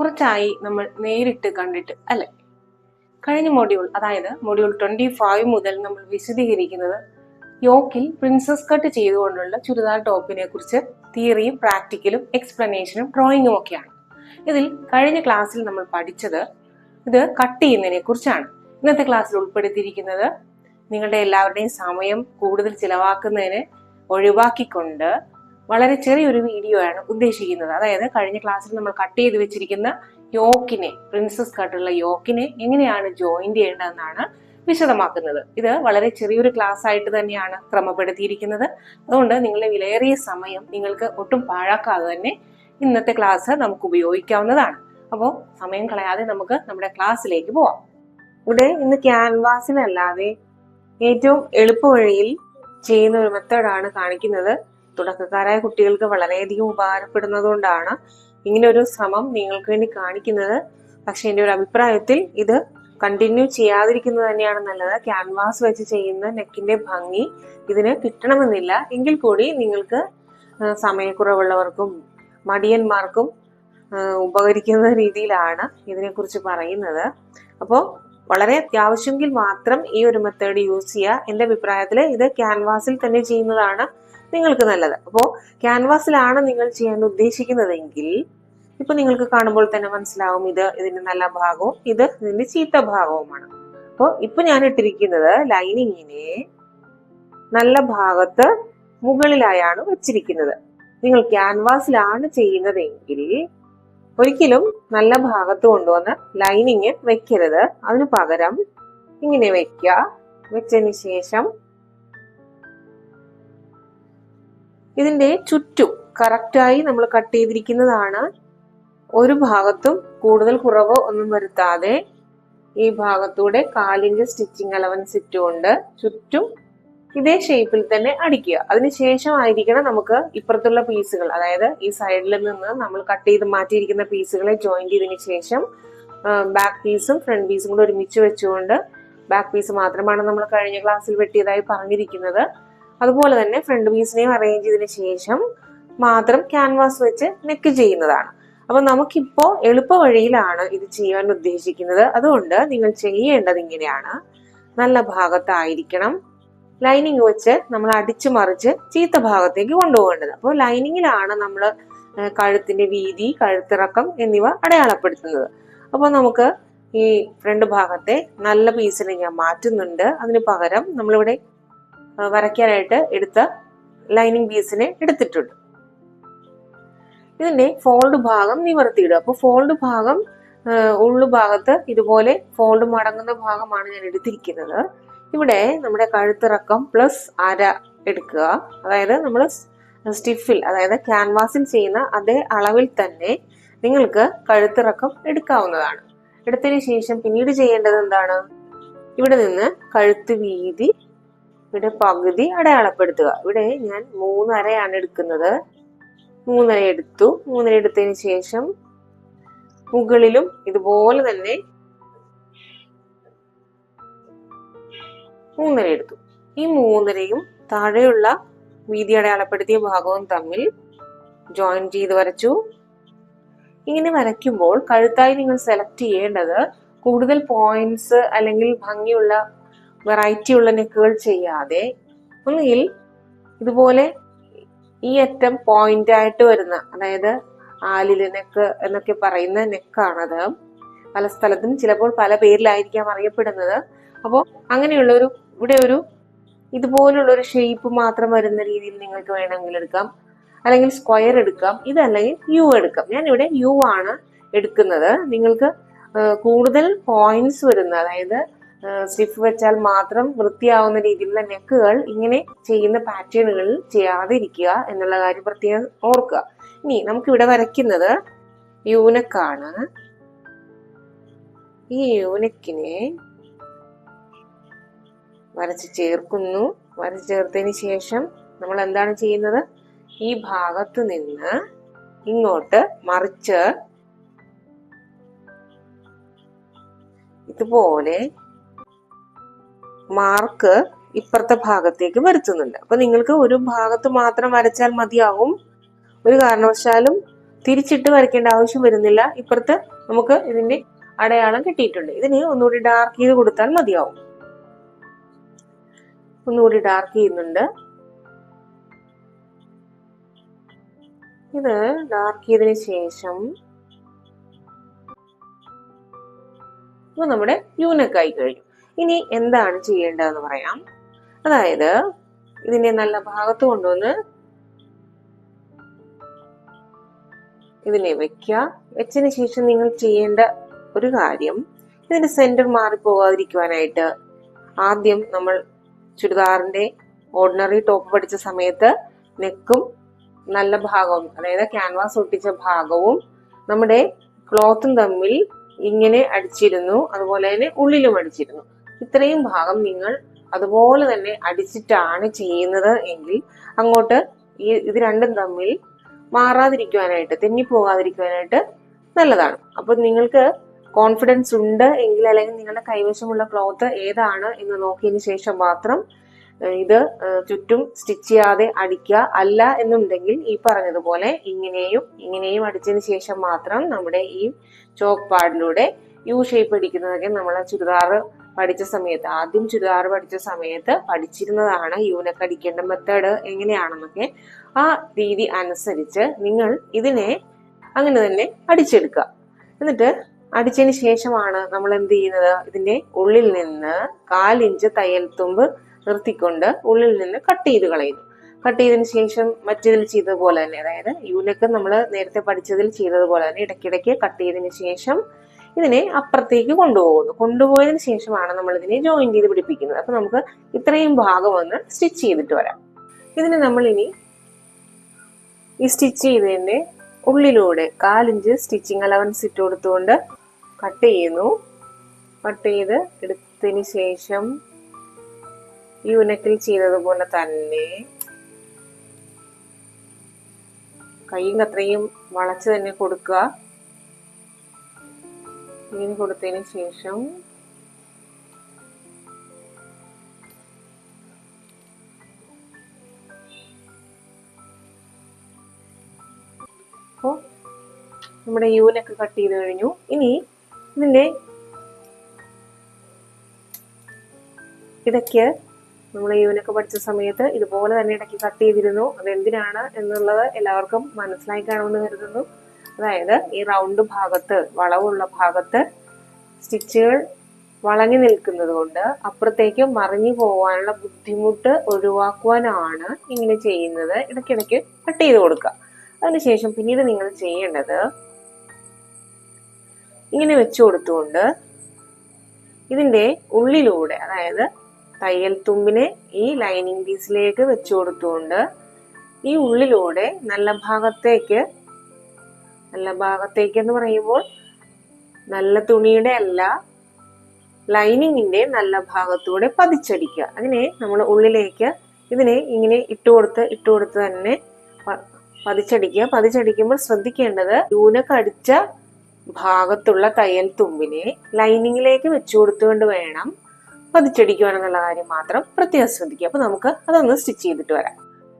കുറച്ചായി നമ്മൾ നേരിട്ട് കണ്ടിട്ട് അല്ലെ? കഴിഞ്ഞ മൊഡ്യൂൾ അതായത് മൊഡ്യൂൾ ട്വന്റി ഫൈവ് മുതൽ നമ്മൾ വിശദീകരിക്കുന്നത് യോക്കിൽ പ്രിൻസസ് കട്ട് ചെയ്തുകൊണ്ടുള്ള ചുരിദാർ ടോപ്പിനെ കുറിച്ച് തിയറിയും പ്രാക്ടിക്കലും എക്സ്പ്ലനേഷനും ഡ്രോയിങ്ങും ഒക്കെയാണ്. ഇതിൽ കഴിഞ്ഞ ക്ലാസ്സിൽ നമ്മൾ പഠിച്ചത് ഇത് കട്ട് ചെയ്യുന്നതിനെ കുറിച്ചാണ്. ഇന്നത്തെ ക്ലാസ്സിൽ ഉൾപ്പെടുത്തിയിരിക്കുന്നത് നിങ്ങളുടെ എല്ലാവരുടെയും സമയം കൂടുതൽ ചിലവാക്കുന്നതിന് ഒഴിവാക്കിക്കൊണ്ട് വളരെ ചെറിയൊരു വീഡിയോ ആണ് ഉദ്ദേശിക്കുന്നത്. അതായത് കഴിഞ്ഞ ക്ലാസ്സിൽ നമ്മൾ കട്ട് ചെയ്ത് വെച്ചിരിക്കുന്ന യോക്കിനെ പ്രിൻസസ് കട്ടുള്ള യോക്കിനെ എങ്ങനെയാണ് ജോയിൻ ചെയ്യേണ്ടതെന്നാണ് വിശദമാക്കുന്നത്. ഇത് വളരെ ചെറിയൊരു ക്ലാസ് ആയിട്ട് തന്നെയാണ് ക്രമപ്പെടുത്തിയിരിക്കുന്നത്. അതുകൊണ്ട് നിങ്ങളുടെ വിലയേറിയ സമയം നിങ്ങൾക്ക് ഒട്ടും പാഴാക്കാതെ തന്നെ ഇന്നത്തെ ക്ലാസ് നമുക്ക് ഉപയോഗിക്കാവുന്നതാണ്. അപ്പോൾ സമയം കളയാതെ നമുക്ക് നമ്മുടെ ക്ലാസ്സിലേക്ക് പോവാം. ഇവിടെ ഇന്ന് ക്യാൻവാസിനല്ലാതെ ഏറ്റവും എളുപ്പവഴിയിൽ ചെയ്യുന്ന ഒരു മെത്തേഡാണ് കാണിക്കുന്നത്. തുടക്കക്കാരായ കുട്ടികൾക്ക് വളരെയധികം ഉപകാരപ്പെടുന്നതുകൊണ്ടാണ് ഇങ്ങനെ ഒരു ശ്രമം നിങ്ങൾക്ക് വേണ്ടി കാണിക്കുന്നത്. പക്ഷെ എന്റെ ഒരു അഭിപ്രായത്തിൽ ഇത് കണ്ടിന്യൂ ചെയ്യാതിരിക്കുന്നത് തന്നെയാണ് നല്ലത്. ക്യാൻവാസ് വെച്ച് ചെയ്യുന്ന നെക്കിന്റെ ഭംഗി ഇതിന് കിട്ടണമെന്നില്ല. എങ്കിൽ കൂടി നിങ്ങൾക്ക് സമയക്കുറവുള്ളവർക്കും മടിയന്മാർക്കും ഉപകരിക്കുന്ന രീതിയിലാണ് ഇതിനെക്കുറിച്ച് പറയുന്നത്. അപ്പോൾ വളരെ അത്യാവശ്യമെങ്കിൽ മാത്രം ഈ ഒരു മെത്തേഡ് യൂസ് ചെയ്യുക. എന്റെ അഭിപ്രായത്തിൽ ഇത് ക്യാൻവാസിൽ തന്നെ ചെയ്യുന്നതാണ് നിങ്ങൾക്ക് നല്ലത്. അപ്പോൾ ക്യാൻവാസിലാണ് നിങ്ങൾ ചെയ്യാൻ ഉദ്ദേശിക്കുന്നതെങ്കിൽ ഇപ്പൊ നിങ്ങൾക്ക് കാണുമ്പോൾ തന്നെ മനസ്സിലാവും ഇത് ഇതിന്റെ നല്ല ഭാഗവും ഇത് ഇതിന്റെ ചീത്ത ഭാഗവുമാണ്. അപ്പോൾ ഇപ്പൊ ഞാൻ ഇട്ടിരിക്കുന്നത് ലൈനിങ്ങിനെ നല്ല ഭാഗത്ത് മുകളിലായാണ് വെച്ചിരിക്കുന്നത്. നിങ്ങൾ ക്യാൻവാസിലാണ് ചെയ്യുന്നതെങ്കിൽ ഒരിക്കലും നല്ല ഭാഗത്ത് കൊണ്ടുവന്ന് ലൈനിങ് വെക്കരുത്. അതിന് പകരം ഇങ്ങനെ വെക്കുക. വെച്ചതിന് ശേഷം ഇതിന്റെ ചുറ്റും കറക്റ്റായി നമ്മൾ കട്ട് ചെയ്തിരിക്കുന്നതാണ്. ഒരു ഭാഗത്തും കൂടുതൽ കുറവ് ഒന്നും വരുത്താതെ ഈ ഭാഗത്തൂടെ കാലിന്റെ സ്റ്റിച്ചിങ് അലവൻസ് ഇട്ടുകൊണ്ട് ചുറ്റും ഇതേ ഷേപ്പിൽ തന്നെ അടിക്കുക. അതിനുശേഷം ആയിരിക്കണം നമുക്ക് ഇപ്പുറത്തുള്ള പീസുകൾ അതായത് ഈ സൈഡിൽ നിന്ന് നമ്മൾ കട്ട് ചെയ്ത് മാറ്റിയിരിക്കുന്ന പീസുകളെ ജോയിൻ ചെയ്തതിന് ശേഷം ബാക്ക് പീസും ഫ്രണ്ട് പീസും കൂടെ ഒരുമിച്ച് വെച്ചുകൊണ്ട് ബാക്ക് പീസ് മാത്രമാണ് നമ്മൾ കഴിഞ്ഞ ക്ലാസ്സിൽ വെട്ടിയതായി പറഞ്ഞിരിക്കുന്നത്. അതുപോലെ തന്നെ ഫ്രണ്ട് പീസിനെയും അറേഞ്ച് ചെയ്തതിന് ശേഷം മാത്രം ക്യാൻവാസ് വെച്ച് നെക്ക് ചെയ്യുന്നതാണ്. അപ്പൊ നമുക്കിപ്പോ എളുപ്പ വഴിയിലാണ് ഇത് ചെയ്യാൻ ഉദ്ദേശിക്കുന്നത്. അതുകൊണ്ട് നിങ്ങൾ ചെയ്യേണ്ടത് ഇങ്ങനെയാണ്. നല്ല ഭാഗത്തായിരിക്കണം. ലൈനിങ് വെച്ച് നമ്മൾ അടിച്ചു മറിച്ച് ചീത്ത ഭാഗത്തേക്ക് കൊണ്ടുപോകേണ്ടത്. അപ്പോൾ ലൈനിങ്ങിലാണ് നമ്മൾ കഴുത്തിന്റെ വീതി കഴുത്തിറക്കം എന്നിവ അടയാളപ്പെടുത്തുന്നത്. അപ്പോൾ നമുക്ക് ഈ ഫ്രണ്ട് ഭാഗത്തെ നല്ല പീസിനെ ഞാൻ മാറ്റുന്നുണ്ട്. അതിന് പകരം നമ്മളിവിടെ വരയ്ക്കാനായിട്ട് എടുത്ത ലൈനിങ് പീസിനെ എടുത്തിട്ടുണ്ട്. ഇതിന്റെ ഫോൾഡ് ഭാഗം നിവർത്തിയിടുക. അപ്പോൾ ഫോൾഡ് ഭാഗം ഉള്ളു ഭാഗത്ത് ഇതുപോലെ ഫോൾഡ് മടങ്ങുന്ന ഭാഗമാണ് ഞാൻ എടുത്തിരിക്കുന്നത്. ഇവിടെ നമ്മുടെ കഴുത്തിറക്കം പ്ലസ് അര എടുക്കുക. അതായത് നമ്മൾ സ്റ്റിഫിൽ അതായത് ക്യാൻവാസിൽ ചെയ്യുന്ന അതേ അളവിൽ തന്നെ നിങ്ങൾക്ക് കഴുത്തിറക്കം എടുക്കാവുന്നതാണ്. എടുത്തതിന് ശേഷം പിന്നീട് ചെയ്യേണ്ടത് എന്താണ്? ഇവിടെ നിന്ന് കഴുത്ത് വീതി ഇവിടെ പകുതി അടയാളപ്പെടുത്തുക. ഇവിടെ ഞാൻ മൂന്നരയാണ് എടുക്കുന്നത്. മൂന്നര എടുത്തു. മൂന്നര എടുത്തതിന് ശേഷം മുകളിലും ഇതുപോലെ തന്നെ മൂന്നര എടുത്തു. ഈ മൂന്നരയും താഴെയുള്ള വീതി അടയാളപ്പെടുത്തിയ ഭാഗവും തമ്മിൽ ജോയിൻ ചെയ്ത് വരച്ചു. ഇങ്ങനെ വരയ്ക്കുമ്പോൾ കഴുത്തായി നിങ്ങൾ സെലക്ട് ചെയ്യേണ്ടത് കൂടുതൽ പോയിന്റ്സ് അല്ലെങ്കിൽ ഭംഗിയുള്ള വെറൈറ്റി ഉള്ള നെക്കുകൾ ചെയ്യാതെ ഒന്നുകിൽ ഇതുപോലെ ഈ അറ്റം പോയിന്റ് ആയിട്ട് വരുന്ന അതായത് ആലിൽ നെക്ക് എന്നൊക്കെ പറയുന്ന നെക്കാണത്. പല സ്ഥലത്തും ചിലപ്പോൾ പല പേരിലായിരിക്കാം അറിയപ്പെടുന്നത്. അപ്പോൾ അങ്ങനെയുള്ള ഒരു ഇവിടെ ഒരു ഇതുപോലുള്ള ഒരു ഷേപ്പ് മാത്രം വരുന്ന രീതിയിൽ നിങ്ങൾക്ക് വേണമെങ്കിൽ എടുക്കാം. അല്ലെങ്കിൽ സ്ക്വയർ എടുക്കാം. ഇതല്ലെങ്കിൽ യു എടുക്കാം. ഞാൻ ഇവിടെ യു ആണ് എടുക്കുന്നത്. നിങ്ങൾക്ക് കൂടുതൽ പോയിന്റ്സ് വരുന്ന അതായത് സ്റ്റിഫ് വെച്ചാൽ മാത്രം വൃത്തിയാവുന്ന രീതിയിലുള്ള നെക്കുകൾ ഇങ്ങനെ ചെയ്യുന്ന പാറ്റേണുകളിൽ ചെയ്യാതിരിക്കുക എന്നുള്ള കാര്യം പ്രത്യേകം ഓർക്കുക. ഇനി നമുക്ക് ഇവിടെ വരയ്ക്കുന്നത് യൂനക്കാണ്. ഈ യൂനക്കിനെ വരച്ച് ചേർക്കുന്നു. വരച്ച് ചേർത്തതിന് ശേഷം നമ്മൾ എന്താണ് ചെയ്യുന്നത്? ഈ ഭാഗത്ത് നിന്ന് ഇങ്ങോട്ട് മറിച്ച് ഇതുപോലെ മാർക്ക് ഇപ്പുറത്തെ ഭാഗത്തേക്ക് വരുത്തുന്നുണ്ട്. അപ്പൊ നിങ്ങൾക്ക് ഒരു ഭാഗത്ത് മാത്രം വരച്ചാൽ മതിയാകും ഒരു കാരണവശാലും തിരിച്ചിട്ട് വരയ്ക്കേണ്ട ആവശ്യം വരുന്നില്ല. ഇപ്പുറത്ത് നമുക്ക് ഇതിന്റെ അടയാളം കിട്ടിയിട്ടുണ്ട്. ഇതിന് ഒന്നുകൂടി ഡാർക്ക് ചെയ്ത് കൊടുത്താൽ മതിയാവും. ഒന്നുകൂടി ഡാർക്ക് ചെയ്യുന്നുണ്ട്. ഇത് ഡാർക്ക് ചെയ്തതിന് ശേഷം ഇപ്പൊ നമ്മുടെ യൂനക്കായി കഴിഞ്ഞു. ഇനി എന്താണ് ചെയ്യേണ്ടതെന്ന് പറയാം. അതായത് ഇതിനെ നല്ല ഭാഗത്ത് കൊണ്ടുവന്ന് ഇതിനെ വെക്കുക. വെച്ചതിന് ശേഷം നിങ്ങൾ ചെയ്യേണ്ട ഒരു കാര്യം ഇതിന്റെ സെന്റർ മാറിപ്പോകാതിരിക്കുവാനായിട്ട് ആദ്യം നമ്മൾ ചുരിദാറിന്റെ ഓർഡിനറി ടോപ്പ് പഠിച്ച സമയത്ത് നെക്കും നല്ല ഭാഗവും അതായത് ക്യാൻവാസ് ഒട്ടിച്ച ഭാഗവും നമ്മുടെ ക്ലോത്തും തമ്മിൽ ഇങ്ങനെ അടിച്ചിരുന്നു. അതുപോലെ തന്നെ ഉള്ളിലും അടിച്ചിരുന്നു. ഇത്രയും ഭാഗം നിങ്ങൾ അതുപോലെ തന്നെ അടിച്ചിട്ടാണ് ചെയ്യുന്നത് എങ്കിൽ അങ്ങോട്ട് ഈ ഇത് രണ്ടും തമ്മിൽ മാറാതിരിക്കുവാനായിട്ട് തെന്നിപ്പോകാതിരിക്കുവാനായിട്ട് നല്ലതാണ്. അപ്പോൾ നിങ്ങൾക്ക് കോൺഫിഡൻസ് ഉണ്ട് എങ്കിൽ അല്ലെങ്കിൽ നിങ്ങളുടെ കൈവശമുള്ള ക്ലോത്ത് ഏതാണ് എന്ന് നോക്കിയതിന് ശേഷം മാത്രം ഇത് ചുറ്റും സ്റ്റിച്ച് ചെയ്യാതെ അടിക്കുക. അല്ല എന്നുണ്ടെങ്കിൽ ഈ പറഞ്ഞതുപോലെ ഇങ്ങനെയും ഇങ്ങനെയും അടിച്ചതിന് ശേഷം മാത്രം നമ്മുടെ ഈ ചോക്ക് പാഡിലൂടെ യു ഷേപ്പ് അടിക്കുന്നതൊക്കെ നമ്മളെ ചുരിദാർ പഠിച്ച സമയത്ത് ആദ്യം ചുരിദാർ പഠിച്ച സമയത്ത് പഠിച്ചിരുന്നതാണ് യൂനക്ക് അടിക്കേണ്ട മെത്തേഡ് എങ്ങനെയാണെന്നൊക്കെ ആ രീതി അനുസരിച്ച് നിങ്ങൾ ഇതിനെ അങ്ങനെ തന്നെ അടിച്ചെടുക്കുക. എന്നിട്ട് അടിച്ചതിന് ശേഷമാണ് നമ്മൾ എന്ത് ചെയ്യുന്നത്? ഇതിന്റെ ഉള്ളിൽ നിന്ന് കാലിഞ്ച് തയ്യൽ തുമ്പ് നിർത്തിക്കൊണ്ട് ഉള്ളിൽ നിന്ന് കട്ട് ചെയ്ത് കളയുന്നു. കട്ട് ചെയ്തതിന് ശേഷം മറ്റേതിൽ ചെയ്തതുപോലെ തന്നെ അതായത് യൂനക്ക് നമ്മൾ നേരത്തെ പഠിച്ചതിൽ ചെയ്തതുപോലെ തന്നെ ഇടയ്ക്കിടയ്ക്ക് കട്ട് ചെയ്തതിന് ശേഷം ഇതിനെ അപ്പുറത്തേക്ക് കൊണ്ടുപോകുന്നു. കൊണ്ടുപോയതിന് ശേഷമാണ് നമ്മൾ ഇതിനെ ജോയിൻ ചെയ്ത് പിടിപ്പിക്കുന്നത്. അപ്പൊ നമുക്ക് ഇത്രയും ഭാഗം ഒന്ന് സ്റ്റിച്ച് ചെയ്തിട്ട് വരാം. ഇതിന് നമ്മൾ ഇനി ഈ സ്റ്റിച്ച് ചെയ്തതിന്റെ ഉള്ളിലൂടെ കാലിഞ്ച് സ്റ്റിച്ചിങ് അലവൻസ് ഇട്ട് കൊടുത്തുകൊണ്ട് കട്ട് ചെയ്യുന്നു. കട്ട് ചെയ്ത് എടുത്തതിന് ശേഷം ഈ ഉനക്കിൽ ചെയ്തതുപോലെ തന്നെ കൈയും കത്രയും വളച്ച് തന്നെ കൊടുക്കുക. ഇങ്ങനെ കൊടുത്തതിന് ശേഷം അപ്പോൾ നമ്മുടെ യൂനൊക്കെ കട്ട് ചെയ്ത് കഴിഞ്ഞു. ഇനി ഇതിന്റെ ഇടയ്ക്ക് നമ്മൾ യൂനൊക്കെ പഠിച്ച സമയത്ത് ഇതുപോലെ തന്നെ ഇടയ്ക്ക് കട്ട് ചെയ്തിരുന്നു. അതെന്തിനാണ് എന്നുള്ളത് എല്ലാവർക്കും മനസ്സിലായി കാണുമെന്ന് കരുതുന്നു. അതായത് ഈ റൗണ്ട് ഭാഗത്ത് വളവുള്ള ഭാഗത്ത് സ്റ്റിച്ചുകൾ വളഞ്ഞു നിൽക്കുന്നത് കൊണ്ട് അപ്പുറത്തേക്ക് മറിഞ്ഞു പോകാനുള്ള ബുദ്ധിമുട്ട് ഒഴിവാക്കുവാനാണ് ഇങ്ങനെ ചെയ്യുന്നത്. ഇടയ്ക്കിടയ്ക്ക് കട്ട് ചെയ്ത് കൊടുക്കുക. അതിനുശേഷം പിന്നീട് നിങ്ങൾ ചെയ്യേണ്ടത് ഇങ്ങനെ വെച്ചു കൊടുത്തുകൊണ്ട് ഇതിന്റെ ഉള്ളിലൂടെ അതായത് തയ്യൽ തുമ്പിനെ ഈ ലൈനിങ് പീസിലേക്ക് വെച്ചു കൊടുത്തുകൊണ്ട് ഈ ഉള്ളിലൂടെ നല്ല ഭാഗത്തേക്ക് നല്ല ഭാഗത്തേക്ക് എന്ന് പറയുമ്പോൾ നല്ല തുണിയുടെ അല്ല ലൈനിങ്ങിന്റെ നല്ല ഭാഗത്തൂടെ പതിച്ചടിക്കുക. അങ്ങനെ നമ്മൾ ഉള്ളിലേക്ക് ഇതിനെ ഇങ്ങനെ ഇട്ടുകൊടുത്ത് ഇട്ടുകൊടുത്ത് തന്നെ പതിച്ചടിക്കുക. പതിച്ചടിക്കുമ്പോൾ ശ്രദ്ധിക്കേണ്ടത് യൂനക്ക് കടിച്ച ഭാഗത്തുള്ള തയ്യൽ തുമ്പിനെ ലൈനിങ്ങിലേക്ക് വെച്ചു കൊടുത്തുകൊണ്ട് വേണം പതിച്ചടിക്കുവാൻ എന്നുള്ള കാര്യം മാത്രം പ്രത്യേകം ശ്രദ്ധിക്കുക. അപ്പൊ നമുക്ക് അതൊന്ന് സ്റ്റിച്ച് ചെയ്തിട്ട് വരാം.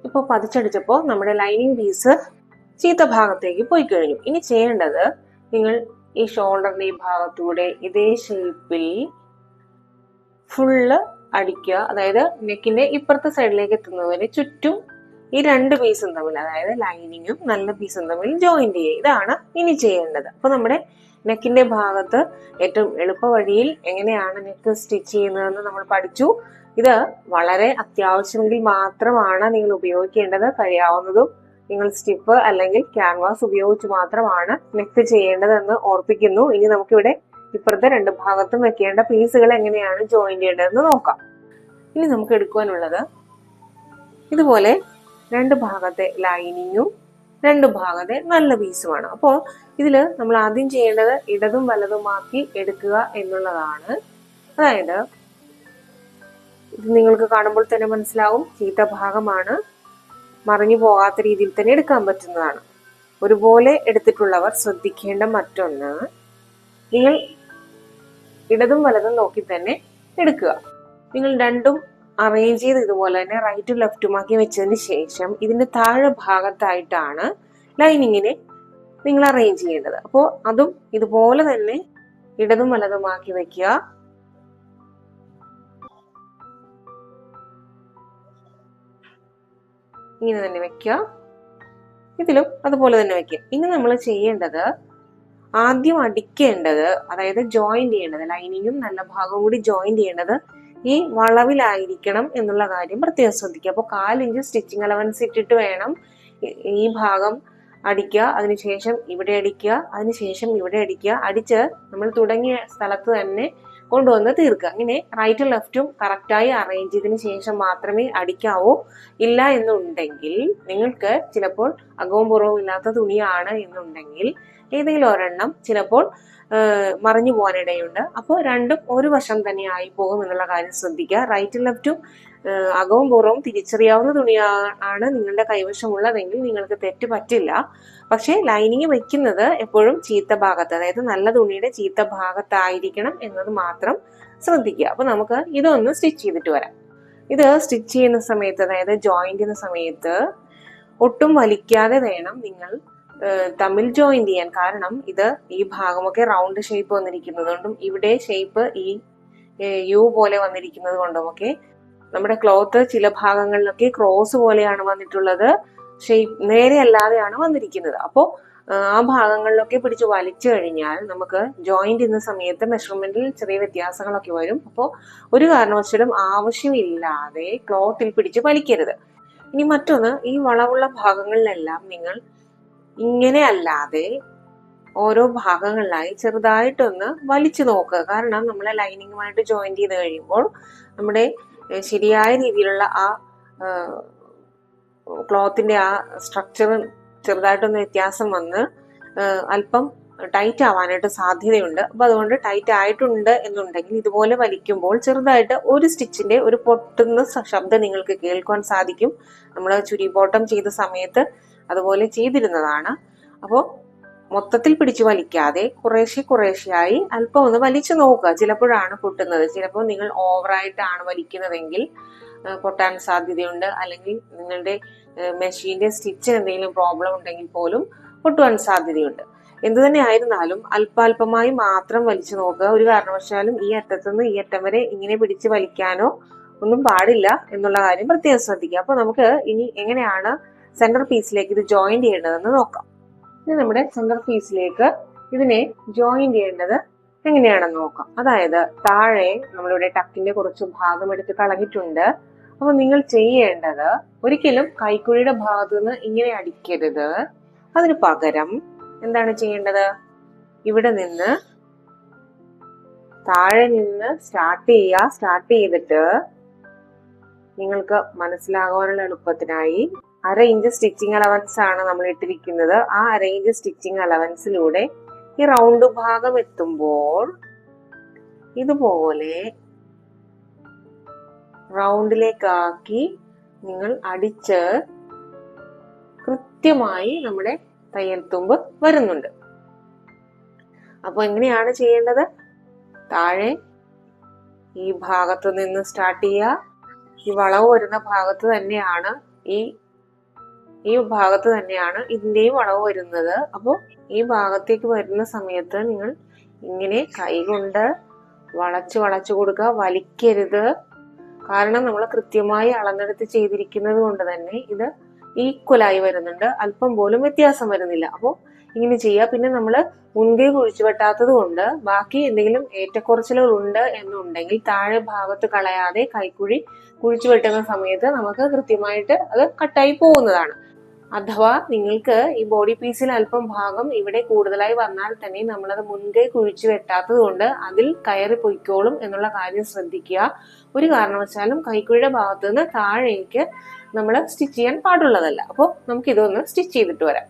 ഇപ്പോൾ പതിച്ചടിച്ചപ്പോൾ നമ്മുടെ ലൈനിങ് പീസ് ചീത്ത ഭാഗത്തേക്ക് പോയി കഴിഞ്ഞു. ഇനി ചെയ്യേണ്ടത് നിങ്ങൾ ഈ ഷോൾഡറിന്റെ ഈ ഭാഗത്തൂടെ ഇതേ ഷേപ്പിൽ ഫുള്ള് അടിക്കുക. അതായത് നെക്കിന്റെ ഇപ്പുറത്തെ സൈഡിലേക്ക് എത്തുന്നവരെ ചുറ്റും ഈ രണ്ട് പീസും തമ്മിൽ അതായത് ലൈനിങ്ങും നല്ല പീസും തമ്മിൽ ജോയിന്റ് ചെയ്യുക. ഇതാണ് ഇനി ചെയ്യേണ്ടത്. അപ്പൊ നമ്മുടെ നെക്കിന്റെ ഭാഗത്ത് ഏറ്റവും എളുപ്പ വഴിയിൽ എങ്ങനെയാണ് നെക്ക് സ്റ്റിച്ച് ചെയ്യുന്നതെന്ന് നമ്മൾ പഠിച്ചു. ഇത് വളരെ അത്യാവശ്യമെങ്കിൽ മാത്രമാണ് നിങ്ങൾ ഉപയോഗിക്കേണ്ടത് കഴിയാവുന്നതും നിങ്ങൾ സ്റ്റിപ്പ് അല്ലെങ്കിൽ ക്യാൻവാസ് ഉപയോഗിച്ച് മാത്രമാണ് നെക്ക് ചെയ്യേണ്ടതെന്ന് ഓർപ്പിക്കുന്നു. ഇനി നമുക്കിവിടെ ഇപ്പുറത്തെ രണ്ട് ഭാഗത്തും വെക്കേണ്ട പീസുകൾ എങ്ങനെയാണ് ജോയിൻ ചെയ്യേണ്ടതെന്ന് നോക്കാം. ഇനി നമുക്ക് എടുക്കുവാനുള്ളത് ഇതുപോലെ രണ്ട് ഭാഗത്തെ ലൈനിങ്ങും രണ്ട് ഭാഗത്തെ നല്ല പീസുമാണ് അപ്പോൾ ഇതിൽ നമ്മൾ ആദ്യം ചെയ്യേണ്ടത് ഇടതും വലതുമാക്കി എടുക്കുക എന്നുള്ളതാണ്. അതായത് ഇത് നിങ്ങൾക്ക് കാണുമ്പോൾ തന്നെ മനസ്സിലാവും. ചീത്ത ഭാഗമാണ്. മറിഞ്ഞു പോകാത്ത രീതിയിൽ തന്നെ എടുക്കാൻ പറ്റുന്നതാണ്. ഒരുപോലെ എടുത്തിട്ടുള്ളവർ ശ്രദ്ധിക്കേണ്ട മറ്റൊന്ന് നിങ്ങൾ ഇടതും വലതും നോക്കി തന്നെ എടുക്കുക. നിങ്ങൾ രണ്ടും അറേഞ്ച് ചെയ്ത് ഇതുപോലെ തന്നെ റൈറ്റും ലെഫ്റ്റുമാക്കി വെച്ചതിന് ശേഷം ഇതിന്റെ താഴെ ഭാഗത്തായിട്ടാണ് ലൈനിങ്ങിനെ നിങ്ങൾ അറേഞ്ച് ചെയ്യേണ്ടത്. അപ്പോൾ അതും ഇതുപോലെ തന്നെ ഇടതും വലതുമാക്കി വെക്കുക. ഇങ്ങനെ തന്നെ വെക്കുക. ഇതിലും അതുപോലെ തന്നെ വെക്കുക. ഇനി നമ്മൾ ചെയ്യേണ്ടത് ആദ്യം അടിക്കേണ്ടത് അതായത് ജോയിൻ ചെയ്യേണ്ടത് ലൈനിങ്ങും നല്ല ഭാഗവും കൂടി ജോയിൻ ചെയ്യേണ്ടത് ഈ വളവിലായിരിക്കണം എന്നുള്ള കാര്യം പ്രത്യേകം ശ്രദ്ധിക്കുക. അപ്പോൾ കാലിഞ്ച് സ്റ്റിച്ചിങ് അലവൻസ് ഇട്ടിട്ട് വേണം ഈ- ഭാഗം അടിക്കുക. അതിനുശേഷം ഇവിടെ അടിക്കുക. അതിനുശേഷം ഇവിടെ അടിക്കുക. അടിച്ച് നമ്മൾ തുടങ്ങിയ സ്ഥലത്ത് തന്നെ കൊണ്ടുവന്ന് തീർക്കുക. ഇങ്ങനെ റൈറ്റും ലെഫ്റ്റും കറക്റ്റായി അറേഞ്ച് ചെയ്തതിന് ശേഷം മാത്രമേ അടിക്കാവൂ. ഇല്ല എന്നുണ്ടെങ്കിൽ നിങ്ങൾക്ക് ചിലപ്പോൾ അകവും പുറവും ഇല്ലാത്ത തുണിയാണ് എന്നുണ്ടെങ്കിൽ ഏതെങ്കിലും ഒരെണ്ണം ചിലപ്പോൾ മറിഞ്ഞു പോകാനിടയുണ്ട്. അപ്പോൾ രണ്ടും ഒരു വശം തന്നെ ആയി പോകും എന്നുള്ള കാര്യം ശ്രദ്ധിക്കുക. റൈറ്റും ലെഫ്റ്റും അകവും പുറവും തിരിച്ചറിയാവുന്ന തുണിയാണ് നിങ്ങളുടെ കൈവശമുള്ളതെങ്കിൽ നിങ്ങൾക്ക് തെറ്റ് പറ്റില്ല. പക്ഷേ ലൈനിങ് വെക്കുന്നത് എപ്പോഴും ചീത്ത ഭാഗത്ത് അതായത് നല്ല തുണിയുടെ ചീത്ത ഭാഗത്തായിരിക്കണം എന്നത് മാത്രം ശ്രദ്ധിക്കുക. അപ്പോൾ നമുക്ക് ഇതൊന്ന് സ്റ്റിച്ച് ചെയ്തിട്ട് വരാം. ഇത് സ്റ്റിച്ച് ചെയ്യുന്ന സമയത്ത് അതായത് ജോയിൻ ചെയ്യുന്ന സമയത്ത് ഒട്ടും വലിക്കാതെ വേണം നിങ്ങൾ തമ്മിൽ ജോയിൻ ചെയ്യാൻ. കാരണം ഇത് ഈ ഭാഗമൊക്കെ റൗണ്ട് ഷേപ്പ് വന്നിരിക്കുന്നത് കൊണ്ടും ഇവിടെ ഷേപ്പ് ഈ യു പോലെ വന്നിരിക്കുന്നത് കൊണ്ടുമൊക്കെ നമ്മുടെ ക്ലോത്ത് ചില ഭാഗങ്ങളിലൊക്കെ ക്രോസ് പോലെയാണ് വന്നിട്ടുള്ളത്. ഷേപ്പ് നേരെ അല്ലാതെയാണ് വന്നിരിക്കുന്നത്. അപ്പോൾ ആ ഭാഗങ്ങളിലൊക്കെ പിടിച്ച് വലിച്ചു കഴിഞ്ഞാൽ നമുക്ക് ജോയിന്റ് ഇന്ന സമയത്ത് മെഷർമെന്റിൽ ചെറിയ വ്യത്യാസങ്ങളൊക്കെ വരും. അപ്പോൾ ഒരു കാരണവശാലും ആവശ്യമില്ലാതെ ക്ലോത്തിൽ പിടിച്ച് വലിക്കരുത്. ഇനി മറ്റൊന്ന് ഈ വളവുള്ള ഭാഗങ്ങളിലെല്ലാം നിങ്ങൾ ഇങ്ങനെ അല്ലാതെ ഓരോ ഭാഗങ്ങളിലായി ചെറുതായിട്ടൊന്ന് വലിച്ചു നോക്കുക. കാരണം നമ്മളെ ലൈനിങ്ങുമായിട്ട് ജോയിൻ ചെയ്ത് കഴിയുമ്പോൾ നമ്മുടെ ശരിയായ രീതിയിലുള്ള ആ ക്ലോത്തിന്റെ ആ സ്ട്രക്ചർ ചെറുതായിട്ടൊന്ന് വ്യത്യാസം വന്ന് അല്പം ടൈറ്റ് ആവാനായിട്ട് സാധ്യതയുണ്ട്. അപ്പൊ അതുകൊണ്ട് ടൈറ്റ് ആയിട്ടുണ്ട് എന്നുണ്ടെങ്കിൽ ഇതുപോലെ വലിക്കുമ്പോൾ ചെറുതായിട്ട് ഒരു സ്റ്റിച്ചിന്റെ ഒരു പൊട്ടുന്ന ശബ്ദം നിങ്ങൾക്ക് കേൾക്കുവാൻ സാധിക്കും. നമ്മൾ ചുരി ബോട്ടം ചെയ്ത സമയത്ത് അതുപോലെ ചെയ്തിരുന്നതാണ്. അപ്പോൾ മൊത്തത്തിൽ പിടിച്ചു വലിക്കാതെ കുറേശ്ശെ കുറേശ്ശെയായി അല്പം ഒന്ന് വലിച്ചു നോക്കുക. ചിലപ്പോഴാണ് പൊട്ടുന്നത്. ചിലപ്പോൾ നിങ്ങൾ ഓവറായിട്ടാണ് വലിക്കുന്നതെങ്കിൽ പൊട്ടാൻ സാധ്യതയുണ്ട്. അല്ലെങ്കിൽ നിങ്ങളുടെ മെഷീന്റെ സ്റ്റിച്ചിന് എന്തെങ്കിലും പ്രോബ്ലം ഉണ്ടെങ്കിൽ പോലും പൊട്ടുവാൻ സാധ്യതയുണ്ട്. എന്തു തന്നെ ആയിരുന്നാലും അല്പാൽപമായി മാത്രം വലിച്ചു നോക്കുക. ഒരു കാരണവശാലും ഈ അറ്റത്തുനിന്ന് ഈ അറ്റം വരെ ഇങ്ങനെ പിടിച്ച് വലിക്കാനോ ഒന്നും പാടില്ല എന്നുള്ള കാര്യം പ്രത്യേകം ശ്രദ്ധിക്കുക. അപ്പൊ നമുക്ക് ഇനി എങ്ങനെയാണ് സെന്റർ പീസിലേക്ക് ഇത് ജോയിൻ ചെയ്യേണ്ടതെന്ന് നോക്കാം. ഇനി നമ്മുടെ സെന്റർ പീസിലേക്ക് ഇതിനെ ജോയിൻ ചെയ്യേണ്ടത് എങ്ങനെയാണെന്ന് നോക്കാം. അതായത് താഴെ നമ്മളിവിടെ ടക്കിന്റെ കുറച്ച് ഭാഗം എടുത്ത് കളഞ്ഞിട്ടുണ്ട്. അപ്പൊ നിങ്ങൾ ചെയ്യേണ്ടത് ഒരിക്കലും കൈക്കുഴിയുടെ ഭാഗത്തു നിന്ന് ഇങ്ങനെ അടിക്കരുത്. അതിന് പകരം എന്താണ് ചെയ്യേണ്ടത്? ഇവിടെ നിന്ന് താഴെ നിന്ന് സ്റ്റാർട്ട് ചെയ്യുക. സ്റ്റാർട്ട് ചെയ്തിട്ട് നിങ്ങൾക്ക് മനസ്സിലാകാനുള്ള എളുപ്പത്തിനായി അര ഇഞ്ച് സ്റ്റിച്ചിങ് അലവൻസ് ആണ് നമ്മൾ ഇട്ടിരിക്കുന്നത്. ആ അര ഇഞ്ച് സ്റ്റിച്ചിങ് അലവൻസിലൂടെ ഈ റൗണ്ട് ഭാഗം എത്തുമ്പോൾ ഇതുപോലെ റൗണ്ടിലേക്കാക്കി നിങ്ങൾ അടിച്ച് കൃത്യമായി നമ്മുടെ തയ്യൽ തുമ്പ് വരുന്നുണ്ട്. അപ്പൊ എങ്ങനെയാണ് ചെയ്യേണ്ടത്? താഴെ ഈ ഭാഗത്ത് നിന്ന് സ്റ്റാർട്ട് ചെയ്യുക. ഈ വളവ് വരുന്ന ഭാഗത്ത് തന്നെയാണ് ഈ ഈ ഭാഗത്ത് തന്നെയാണ് ഇതിന്റെയും വളവ് വരുന്നത്. അപ്പോൾ ഈ ഭാഗത്തേക്ക് വരുന്ന സമയത്ത് നിങ്ങൾ ഇങ്ങനെ കൈകൊണ്ട് വളച്ച് വളച്ച് കൊടുക്കുക. വലിക്കരുത്. കാരണം നമ്മൾ കൃത്യമായി അളന്നെടുത്ത് ചെയ്തിരിക്കുന്നത് കൊണ്ട് തന്നെ ഇത് ഈക്വലായി വരുന്നുണ്ട്. അല്പം പോലും വ്യത്യാസം വരുന്നില്ല. അപ്പോൾ ഇങ്ങനെ ചെയ്യുക. പിന്നെ നമ്മൾ മുൻകൈ കുഴിച്ചു വെട്ടാത്തത് കൊണ്ട് ബാക്കി എന്തെങ്കിലും ഏറ്റക്കുറച്ചിലുകൾ ഉണ്ട് എന്നുണ്ടെങ്കിൽ താഴെ ഭാഗത്ത് കളയാതെ കൈക്കുഴി കുഴിച്ചു വെട്ടുന്ന സമയത്ത് നമുക്ക് കൃത്യമായിട്ട് അത് കട്ടായി പോകുന്നതാണ്. അഥവാ നിങ്ങൾക്ക് ഈ ബോഡി പീസിൽ അല്പം ഭാഗം ഇവിടെ കൂടുതലായി വന്നാൽ തന്നെ നമ്മളത് മുൻകൈ കുഴിച്ചു വെട്ടാത്തത് കൊണ്ട് അതിൽ കയറി പൊയ്ക്കോളും എന്നുള്ള കാര്യം ശ്രദ്ധിക്കുക. ഒരു കാരണവശാലും കൈക്കുഴിയുടെ ഭാഗത്ത് നിന്ന് താഴേക്ക് നമ്മൾ സ്റ്റിച്ച് ചെയ്യാൻ പാടുള്ളതല്ല. അപ്പോൾ നമുക്ക് ഇതൊന്ന് സ്റ്റിച്ച് ചെയ്തിട്ട് വരാം.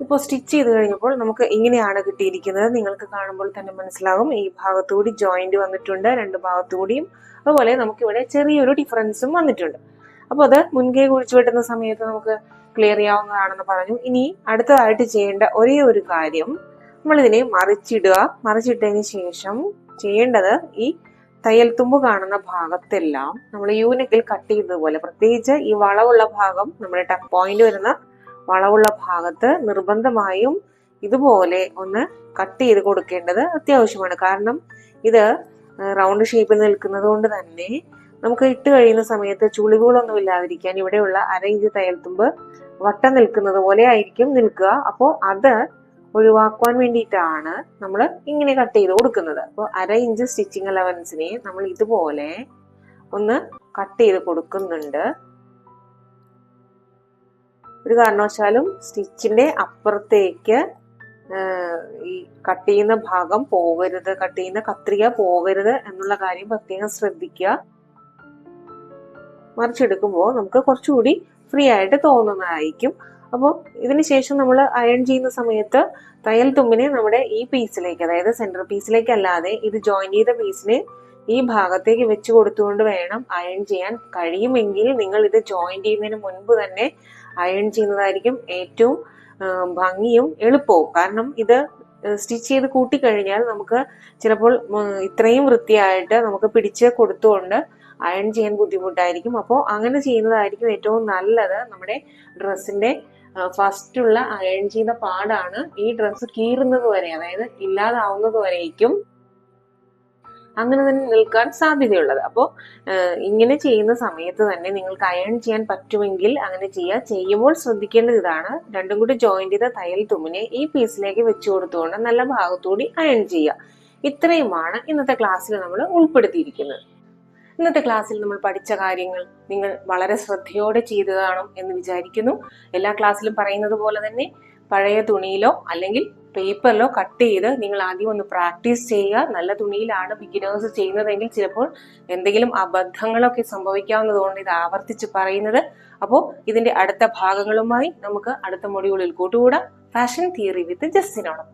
ഇപ്പോൾ സ്റ്റിച്ച് ചെയ്ത് കഴിഞ്ഞപ്പോൾ നമുക്ക് ഇങ്ങനെയാണ് കിട്ടിയിരിക്കുന്നത്. നിങ്ങൾക്ക് കാണുമ്പോൾ തന്നെ മനസ്സിലാകും. ഈ ഭാഗത്തുകൂടി ജോയിന്റ് വന്നിട്ടുണ്ട് രണ്ട് ഭാഗത്തുകൂടിയും. അതുപോലെ നമുക്കിവിടെ ചെറിയൊരു ഡിഫറൻസും വന്നിട്ടുണ്ട്. അപ്പോൾ അത് മുൻകൈ കുഴിച്ചു വെട്ടുന്ന സമയത്ത് നമുക്ക് ക്ലിയർ ചെയ്യാവുന്നതാണെന്ന് പറഞ്ഞു. ഇനി അടുത്തതായിട്ട് ചെയ്യേണ്ട ഒരേ ഒരു കാര്യം നമ്മളിതിനെ മറിച്ചിടുക. മറിച്ചിട്ടതിന് ശേഷം ചെയ്യേണ്ടത് ഈ തയ്യൽ തുമ്പ് കാണുന്ന ഭാഗത്തെല്ലാം നമ്മൾ യൂനിക്കിൽ കട്ട് ചെയ്തതുപോലെ പ്രത്യേകിച്ച് ഈ വളവുള്ള ഭാഗം നമ്മുടെ ടക്ക് പോയിന്റ് വരുന്ന വളവുള്ള ഭാഗത്ത് നിർബന്ധമായും ഇതുപോലെ ഒന്ന് കട്ട് ചെയ്ത് കൊടുക്കേണ്ടത് അത്യാവശ്യമാണ്. കാരണം ഇത് റൗണ്ട് ഷേപ്പിൽ നിൽക്കുന്നത് കൊണ്ട് തന്നെ നമുക്ക് ഇട്ട് കഴിയുന്ന സമയത്ത് ചുളിവുകളൊന്നും ഇല്ലാതിരിക്കാൻ ഇവിടെയുള്ള അര ഇഞ്ച് തയ്യൽത്തുമ്പ് വട്ടം നിൽക്കുന്നത് പോലെ ആയിരിക്കും നിൽക്കുക. അപ്പോൾ അത് ഒഴിവാക്കുവാൻ വേണ്ടിയിട്ടാണ് നമ്മൾ ഇങ്ങനെ കട്ട് ചെയ്ത് കൊടുക്കുന്നത്. അപ്പോൾ അര ഇഞ്ച് സ്റ്റിച്ചിങ് അലവൻസിനെ നമ്മൾ ഇതുപോലെ ഒന്ന് കട്ട് ചെയ്ത് കൊടുക്കുന്നുണ്ട്. ഒരു കാരണവശാലും സ്റ്റിച്ചിന്റെ അപ്പുറത്തേക്ക് ഈ കട്ട് ചെയ്യുന്ന ഭാഗം പോകരുത് കട്ട് ചെയ്യുന്ന കത്രിക പോകരുത് എന്നുള്ള കാര്യം പ്രത്യേകം ശ്രദ്ധിക്കുക. മറിച്ചെടുക്കുമ്പോൾ നമുക്ക് കുറച്ചുകൂടി ഫ്രീ ആയിട്ട് തോന്നുന്നതായിരിക്കും. അപ്പോൾ ഇതിന് ശേഷം നമ്മൾ അയൺ ചെയ്യുന്ന സമയത്ത് തയ്യൽ തുമ്പിനെ നമ്മുടെ ഈ പീസിലേക്ക് അതായത് സെന്റർ പീസിലേക്ക് അല്ലാതെ ഇത് ജോയിൻ ചെയ്ത പീസിനെ ഈ ഭാഗത്തേക്ക് വെച്ച് കൊടുത്തുകൊണ്ട് വേണം അയൺ ചെയ്യാൻ. കഴിയുമെങ്കിൽ നിങ്ങൾ ഇത് ജോയിൻ ചെയ്യുന്നതിന് മുൻപ് തന്നെ അയൺ ചെയ്യുന്നതായിരിക്കും ഏറ്റവും ഭംഗിയും എളുപ്പവും. കാരണം ഇത് സ്റ്റിച്ച് ചെയ്ത് കൂട്ടിക്കഴിഞ്ഞാൽ നമുക്ക് ചിലപ്പോൾ ഇത്രയും വൃത്തിയായിട്ട് നമുക്ക് പിടിച്ച് കൊടുത്തുകൊണ്ട് അയൺ ചെയ്യാൻ ബുദ്ധിമുട്ടായിരിക്കും. അപ്പോൾ അങ്ങനെ ചെയ്യുന്നതായിരിക്കും ഏറ്റവും നല്ലത്. നമ്മുടെ ഡ്രസ്സിന്റെ ഫസ്റ്റുള്ള അയൺ ചെയ്യുന്ന പാടാണ് ഈ ഡ്രസ്സ് കീറുന്നത് വരെ അതായത് ഇല്ലാതാവുന്നത് വരേക്കും അങ്ങനെ തന്നെ നിൽക്കാൻ സാധ്യതയുള്ളത്. അപ്പോൾ ഇങ്ങനെ ചെയ്യുന്ന സമയത്ത് തന്നെ നിങ്ങൾക്ക് അയൺ ചെയ്യാൻ പറ്റുമെങ്കിൽ അങ്ങനെ ചെയ്യുക. ചെയ്യുമ്പോൾ ശ്രദ്ധിക്കേണ്ടത് ഇതാണ്. രണ്ടും കൂടി ജോയിൻ ചെയ്ത തയ്യൽ തുമ്മിനെ ഈ പീസിലേക്ക് വെച്ചു കൊടുത്തുകൊണ്ട് നല്ല ഭാഗത്തുകൂടി അയൺ ചെയ്യുക. ഇത്രയുമാണ് ഇന്നത്തെ ക്ലാസ്സിൽ നമ്മൾ ഉൾപ്പെടുത്തിയിരിക്കുന്നത്. ഇന്നത്തെ ക്ലാസ്സിൽ നമ്മൾ പഠിച്ച കാര്യങ്ങൾ നിങ്ങൾ വളരെ ശ്രദ്ധയോടെ ചെയ്തു കാണും എന്ന് വിചാരിക്കുന്നു. എല്ലാ ക്ലാസ്സിലും പറയുന്നത് പോലെ തന്നെ പഴയ തുണിയിലോ അല്ലെങ്കിൽ പേപ്പറിലോ കട്ട് ചെയ്ത് നിങ്ങൾ ആദ്യം ഒന്ന് പ്രാക്ടീസ് ചെയ്യുക. നല്ല തുണിയിലാണ് ബിഗിനേഴ്സ് ചെയ്യുന്നതെങ്കിൽ ചിലപ്പോൾ എന്തെങ്കിലും അബദ്ധങ്ങളൊക്കെ സംഭവിക്കാവുന്നതുകൊണ്ട് ഇത് ആവർത്തിച്ച് പറയുന്നത്. അപ്പോൾ ഇതിന്റെ അടുത്ത ഭാഗങ്ങളുമായി നമുക്ക് അടുത്ത മൊഡ്യൂളിൽ കൂട്ടുകൂടാം. ഫാഷൻ തിയറി വിത്ത് ജസ്റ്റിനോടൊപ്പം